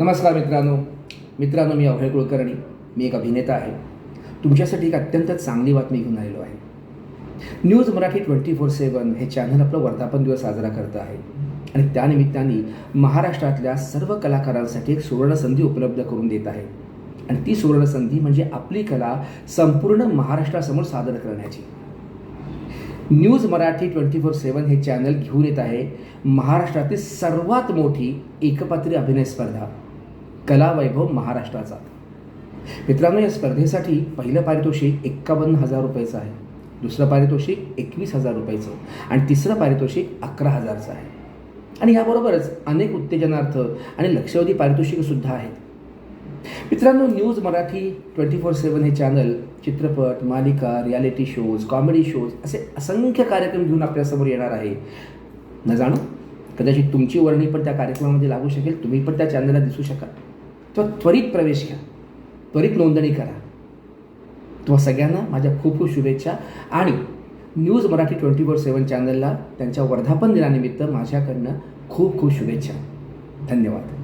नमस्कार मित्रांनो. मित्रांनो मी अभय कुलकर्णी. मी एक अभिनेता आहे. तुमच्यासाठी एक अत्यंत चांगली बातमी घेऊन आलेलो आहे. News Marathi twenty four seven हे चॅनल आपलं वर्धापन दिवस साजरा करत आहे. आणि त्यानिमित्ताने महाराष्ट्रातल्या सर्व कलाकारांसाठी एक सुवर्णसंधी उपलब्ध करून देत आहे. आणि ती सुवर्णसंधी म्हणजे आपली कला संपूर्ण महाराष्ट्रासमोर सादर करण्याची. News Marathi twenty four seven हे चॅनल घेऊन येत आहे महाराष्ट्रातील सर्वात मोठी एकपात्री अभिनय स्पर्धा. कला वैभव महाराष्ट्राचा. मित्रांनो या स्पर्धेसाठी पहिलं पारितोषिक एक्कावन्न हजार रुपयाचं आहे. दुसरं पारितोषिक एकवीस हजार रुपयाचं. आणि तिसरं पारितोषिक अकरा हजारचं आहे. आणि याबरोबरच अनेक उत्तेजनार्थ आणि लक्षवेधी पारितोषिकंसुद्धा आहेत. मित्रांनो news Marathi twenty four seven हे चॅनल चित्रपट मालिका रियालिटी शोज कॉमेडी शोज असे असंख्य कार्यक्रम घेऊन आपल्यासमोर येणार आहे. न जाणो कदाचित तुमची वर्णी पण त्या कार्यक्रमामध्ये लागू शकेल तुम्ही पण त्या चॅनलला दिसू शकाल. तर त्वरित प्रवेश घ्या. त्वरित नोंदणी करा. तुम्हा सगळ्यांना माझ्या खूप खूप शुभेच्छा आणि news Marathi twenty four seven चॅनलला त्यांच्या वर्धापन दिनानिमित्त माझ्याकडनं खूप खूप शुभेच्छा. धन्यवाद.